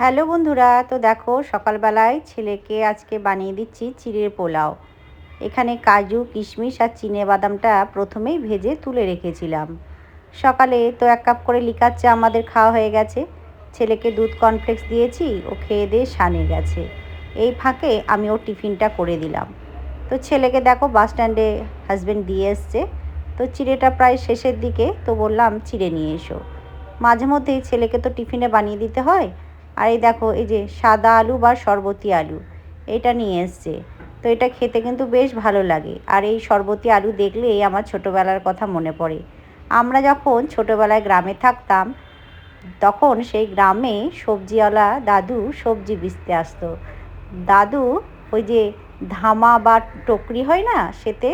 Hello বন্ধুরা, তো দেখো সকালবেলায় ছেলেকে আজকে বানিয়ে দিচ্ছি চিড়ের পোলাও। এখানে কাজু, কিশমিশ আর চিনে বাদামটা প্রথমেই ভেজে তুলে রেখেছিলাম। সকালে তো এক কাপ করে লিকার চা আমাদের খাওয়া হয়ে গেছে। ছেলেকে দুধ কর্নফ্লেক্স দিয়েছি, ও খেয়ে দিয়ে সানে গেছে। এই ফাঁকে আমি ওর টিফিনটা করে দিলাম। তো ছেলেকে দেখো বাস স্ট্যান্ডে হাজব্যান্ড দিয়ে এসছে। তো চিড়েটা প্রায় শেষের দিকে, তো বললাম, চিড়ে নিয়ে এসো। মাঝে মধ্যেই ছেলেকে তো টিফিনে বানিয়ে দিতে হয় আর এই দেখো, এই যে সাদা আলু বা শরবতি আলু, এটা নিয়ে এসছে। তো এটা খেতে কিন্তু বেশ ভালো লাগে। আর এই শরবতি আলু দেখলেই আমার ছোটোবেলার কথা মনে পড়ে। আমরা যখন ছোটোবেলায় গ্রামে থাকতাম, তখন সেই গ্রামে সবজিওয়ালা দাদু সবজি বেচতে আসতো। দাদু ওই যে ধামা বা টকরি হয় না, সেতে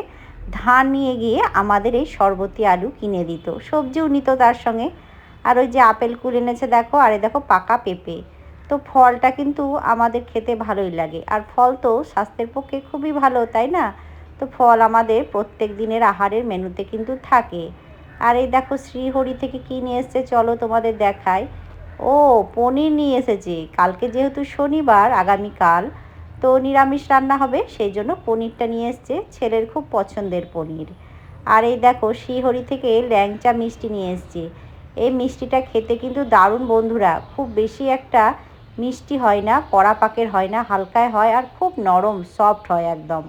ধান নিয়ে গিয়ে আমাদের এই শরবতি আলু কিনে দিত। সবজিও নিত তার সঙ্গে। আর ওই যে আপেল কুল এনেছে দেখো, আরে দেখো পাকা পেঁপে। তো ফলটা কিন্তু আমাদের খেতে ভালোই লাগে। আর ফল তো স্বাস্থ্যের পক্ষে খুবই ভালো, তাই না? তো ফল আমাদের প্রত্যেক দিনের আহারের মেনুতে কিন্তু থাকে। আর এই দেখো শ্রীহরি থেকে কী নিয়ে এসছে চলো তোমাদের দেখায় ও, পনির নিয়ে এসেছে। কালকে যেহেতু শনিবার, আগামীকাল, তো নিরামিষ রান্না হবে, সেই জন্য পনিরটা নিয়ে এসছে ছেলের খুব পছন্দের পনির। আর এই দেখো শ্রীহরি থেকে ল্যাংচা মিষ্টি নিয়ে এসছে। এই মিষ্টিটা খেতে কিন্তু দারুণ বন্ধুরা। খুব বেশি একটা মিষ্টি হয় না, কড়া পাকের হয় না, হালকায় হয় আর খুব নরম সফট হয় একদম।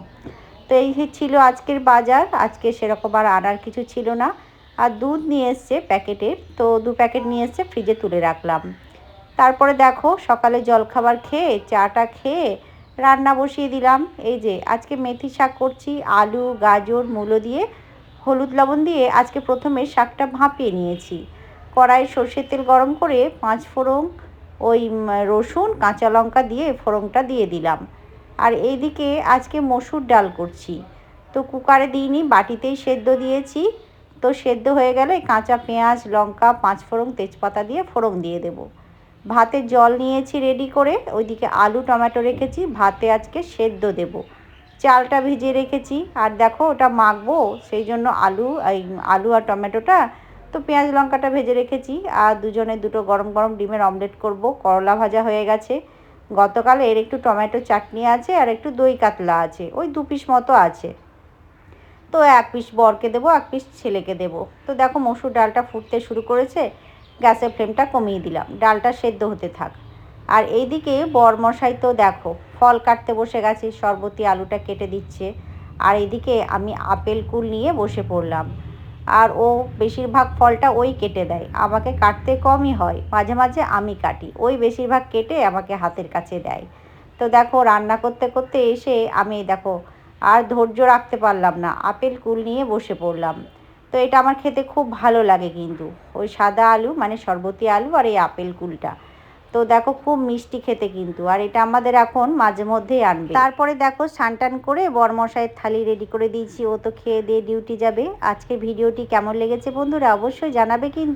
তো এই ছিল আজকের বাজার, আজকে সেরকম আর আনার কিছু ছিল না। আর দুধ নিয়ে এসছে প্যাকেটের তো দু প্যাকেট নিয়ে এসছে ফ্রিজে তুলে রাখলাম। তারপরে দেখো, সকালে জলখাবার খেয়ে, চাটা খেয়ে রান্না বসিয়ে দিলাম। এই যে আজকে মেথি শাক করছি, আলু, গাজর, মূলো দিয়ে, হলুদ লবণ দিয়ে আজকে প্রথমে শাকটা ভাপিয়ে নিয়েছি। কড়াই সর্ষের তেল গরম করে, পাঁচ ফোড়ন ওই রসুন, কাঁচা লঙ্কা দিয়ে ফোড়নটা দিয়ে দিলাম। আর এইদিকে আজকে মসুর ডাল করছি। তো কুকারে দিইনি, বাটিতেই সেদ্ধ দিয়েছি। তো সেদ্ধ হয়ে গেলে কাঁচা পেঁয়াজ, লঙ্কা, পাঁচ ফোড়ন, তেজপাতা দিয়ে ফোড়ন দিয়ে দেব। ভাতে জল নিয়েছি রেডি করে, ওইদিকে আলু, টমেটো রেখেছি, ভাতে আজকে সেদ্ধ দেব। চালটা ভিজিয়ে রেখেছি। আর দেখো ওটা মাখবো, সেই জন্য আলু আলু আর টমেটোটা তো পেঁয়াজ লঙ্কাটা ভেজে রেখেছি আর দুজনে দুটো গরম গরম ডিমের অমলেট করব। করলা ভাজা হয়ে গেছে। গতকাল এর একটু টমেটো চাটনি আছে আর একটু দই কাতলা আছে। ওই দু পিস মতো আছে। তো এক পিস বরকে দেবো, এক পিস ছেলেকে দেবো। তো দেখো মসুর ডালটা ফুটতে শুরু করেছে। গ্যাসের ফ্লেমটা কমিয়ে দিলাম। ডালটা সেদ্ধ হতে থাক। আর এইদিকে বরমশাই তো দেখো, ফল কাটতে বসে গেছে। শরবতি আলুটা কেটে দিচ্ছে। আর এদিকে আমি আপেল কুল নিয়ে বসে পড়লাম। আর ও বেশিরভাগ ফলটা ওই কেটে দেয়। আমাকে কাটতে কমই হয়, মাঝে মাঝে আমি কাটি। ওই বেশিরভাগ কেটে আমাকে হাতের কাছে দেয়। তো দেখো, রান্না করতে করতে এসে আমি দেখো, আর ধৈর্য রাখতে পারলাম না, আপেল কুল নিয়ে বসে পড়লাম। তো এটা আমার খেতে খুব ভালো লাগে কিন্তু। ওই সাদা আলু মানে শরবতি আলু আর এই আপেল কুলটা। তো দেখো খুব মিষ্টি খেতে কিন্তু আর এটা আমাদের এখন মাঝে মধ্যেই আনবে। তারপরে দেখো টান করে বরমশাইয়ের থালি রেডি করে দিয়েছি ও তো খেয়ে দিয়ে ডিউটি যাবে। আজকে ভিডিওটি কেমন লেগেছে বন্ধুরা অবশ্যই জানাবে কিন্তু।